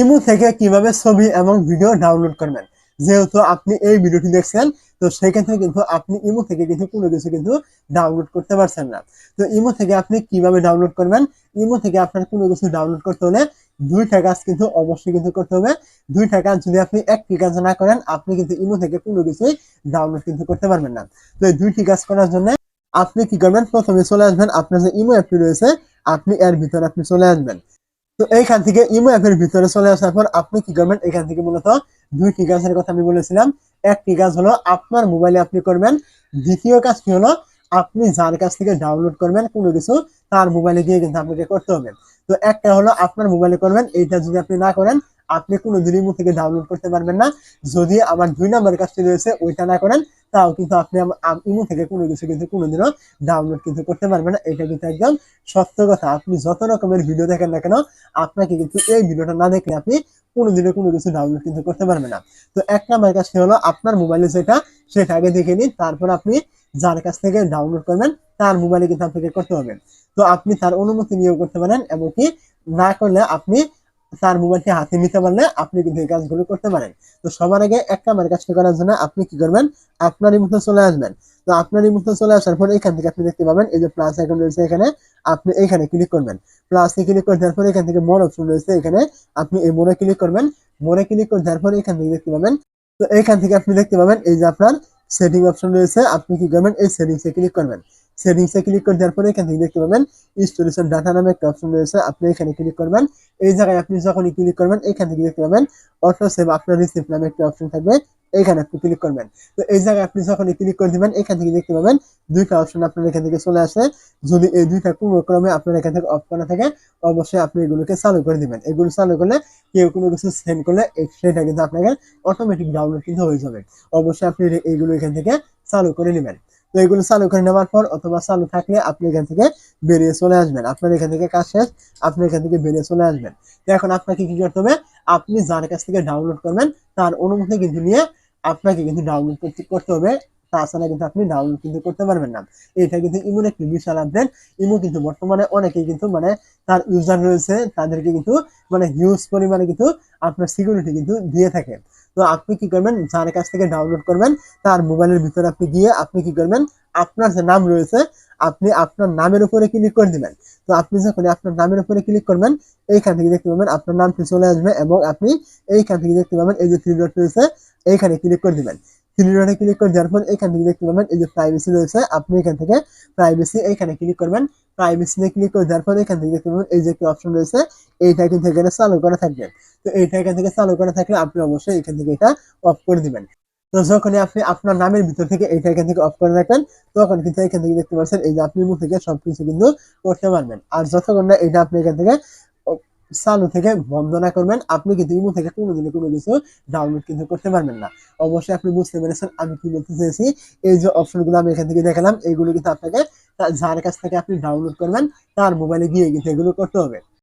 Imo থেকে কীভাবে ছবি এবং ভিডিও ডাউনলোড করবেন। যেহেতু আপনি এই ভিডিওটি দেখছেন, তো সেখান থেকে কিন্তু আপনি ইমো থেকে কিন্তু কোনো কিছু কিন্তু ডাউনলোড করতে পারছেন না। তো ইমো থেকে আপনি কীভাবে ডাউনলোড করবেন? ইমো থেকে আপনার কোনো কিছু ডাউনলোড করতে হলে দুইটা কাজ কিন্তু অবশ্যই কিন্তু করতে হবে। দুইটা কাজ যদি আপনি একটি কাজ না করেন, আপনি কিন্তু ইমো থেকে কোনো কিছুই ডাউনলোড কিন্তু করতে পারবেন না। তো এই দুইটি কাজ করার জন্য আপনি কি করবেন? প্রথমে চলে আসবেন। আপনার যে ইমো অ্যাপটি রয়েছে, আপনি এর ভিতরে আপনি চলে আসবেন। তো এইখান থেকে ইমো অ্যাপের ভিতরে চলে আসার পর আপনি কি করবেন? এখান থেকে মূলত দুইটি কাজের কথা আমি বলেছিলাম। একটি কাজ হলো আপনার মোবাইলে আপনি করবেন। দ্বিতীয় কাজ কি হলো আপনি যার কাছ থেকে ডাউনলোড করবেন কোনো কিছু, তার মোবাইলে গিয়ে কিন্তু আপনাকে করতে হবে। তো একটা হলো আপনার মোবাইলে করবেন, এইটা যদি আপনি না করেন আপনি কোনো দিন ইমো থেকে ডাউনলোড করতে পারবেন না। যদি আমার দুই নম্বর কাজটি রয়েছে, ওইটা না করেন, তাও কিন্তু আপনি ইমো থেকে কোনো কিছু কিন্তু কোনোদিনও ডাউনলোড কিন্তু করতে পারবেন না। এটা কিন্তু একদম সত্য কথা। আপনি যত রকমের ভিডিও দেখেন না কেন, আপনাকে কিন্তু এই ভিডিওটা না দেখলে আপনি কোনোদিনও কোনো কিছু ডাউনলোড কিন্তু করতে পারবেন না। তো এক নাম্বার কাজটি হলো? আপনার মোবাইলে যেটা, সেটা আগে দেখে নিন, তারপর আপনি যার কাছ থেকে ডাউনলোড করবেন, তার মোবাইলে কিন্তু আপনাকে করতে হবে। তো আপনি তার অনুমতি নিয়েও করতে পারেন এবং কি না করলে আপনি তার মোবাইলটি হাতে নিতে পারলে আপনি কিন্তু এই কাজগুলো করতে পারেন। তো সবার আগে এক নাম্বার কাজটি করার জন্য আপনি কি করবেন? আপনার মতো চলে আসবেন। তো আপনার মতো চলে আসার পর এখান থেকে আপনি দেখতে পাবেন, এই যে প্লাস আইকন রয়েছে এখানে, আপনি এখানে ক্লিক করবেন। প্লাসে ক্লিক করে দেওয়ার পর এখান থেকে মোর অপশন রয়েছে এখানে, আপনি এই মোড়ে ক্লিক করবেন। মোড়ে ক্লিক করে দেওয়ার পর এখান থেকে দেখতে পাবেন, তো এখান থেকে আপনি দেখতে পাবেন এই যে আপনার সেটিং অপশন রয়েছে, আপনি কি করবেন? এই সেটিংসে ক্লিক করবেন। সেটিংসে ক্লিক করে দেওয়ার পরে এখান থেকে দেখতে পাবেন স্টোরেজ ডাটা নামে একটা অপশন রয়েছে, আপনি এখানে ক্লিক করবেন। এই জায়গায় আপনি যখনই ক্লিক করবেন, এখান থেকে দেখতে পাবেন অটো সেভ আপনার রিসিপ্ট নামে একটা অপশন থাকবে। এখানে আপনি ক্লিক করবেন। তো এই জায়গায় আপনি যখন ক্লিক করে দিবেন, এখান থেকে দেখতে পাবেন দুইটা অপশন আপনার এখান থেকে চলে আসে। যদি এই দুইটা কোনো ক্রমে আপনার এখান থেকে অফ করা থাকে, অবশ্যই আপনি এগুলোকে চালু করে দিবেন। এগুলো চালু করলে কেউ কোনো কিছু সেন্ড করলে সেটা কিন্তু আপনাকে অটোমেটিক ডাউনলোড কিন্তু হয়ে যাবে। অবশ্যই আপনি এগুলো এখান থেকে চালু করে নেবেন। তো এগুলো চালু করে নেওয়ার পর অথবা চালু থাকলে আপনি এখান থেকে বেরিয়ে চলে আসবেন। আপনার এখান থেকে কাজ শেষ, আপনি এখান থেকে বেরিয়ে চলে আসবেন। তো এখন আপনাকে কি করতে হবে? আপনি যার কাছ থেকে ডাউনলোড করবেন, তার অনুমতি কিন্তু নিয়ে আপনাকে কিন্তু ডাউনলোড করতে হবে। তাছাড়া কিন্তু আপনি ডাউনলোড কিন্তু করতে পারবেন না। এটা কিন্তু ইমোর একটি বিশাল আপডেট ইমো কিন্তু বর্তমানে অনেকেই কিন্তু মানে তার ইউজার রয়েছে, তাদেরকে কিন্তু মানে হিউজ পরিমাণে কিন্তু আপনার সিকিউরিটি কিন্তু দিয়ে থাকে। তো আপনি কি করবেন? যার কাছ থেকে ডাউনলোড করবেন। তার মোবাইলের ভিতরে আপনি গিয়ে আপনি কি করবেন? আপনার যে নাম রয়েছে, আপনি আপনার নামের উপরে ক্লিক করে দিবেন। তো আপনি যখন আপনার নামের উপরে ক্লিক করবেন, এইখান থেকে দেখতে পাবেন আপনার নামটি চলে আসবে এবং আপনি এইখান থেকে দেখতে পাবেন এই যে থ্রি ডট রয়েছে, এইখানে ক্লিক করে দিবেন। থ্রি ক্লিক করে দেওয়ার পর এখান থেকে দেখতে পাবেন, এই যে প্রাইভেসি রয়েছে, আপনি এখান থেকে প্রাইভেসি এখানে ক্লিক করবেন। প্রাইভেসিতে ক্লিক করে দেওয়ার পর এখান থেকে দেখতে পাবেন, এই যে একটি অপশন রয়েছে এইটা কিন্তু এখানে চালু করা থাকবে। তো এইটা এখান থেকে চালু করা থাকলে আপনি অবশ্যই এখান থেকে এটা অফ করে দিবেন। তো যখনই আপনি আপনার নামের ভিতর থেকে এইটা এখান থেকে অফ করে রাখবেন, তখন কিন্তু এখান থেকে দেখতে পাচ্ছেন, এই যে আপনি মুখ থেকে সবকিছু কিন্তু করতে পারবেন। আর যতক্ষণ না এটা আপনি এখান থেকে চালু থেকে বন্ধ না করবেন, আপনি কিন্তু ইমো থেকে কোনোদিনও কোনো কিছু ডাউনলোড কিন্তু করতে পারবেন না। অবশ্যই আপনি বুঝতে পেরেছেন আমি কি বলতে চেয়েছি। এই যে অপশনগুলো আমি এখান থেকে দেখালাম, এইগুলো কিন্তু আপনাকে যার কাছ থেকে আপনি ডাউনলোড করবেন, তার মোবাইলে গিয়ে কিন্তু এগুলো করতে হবে।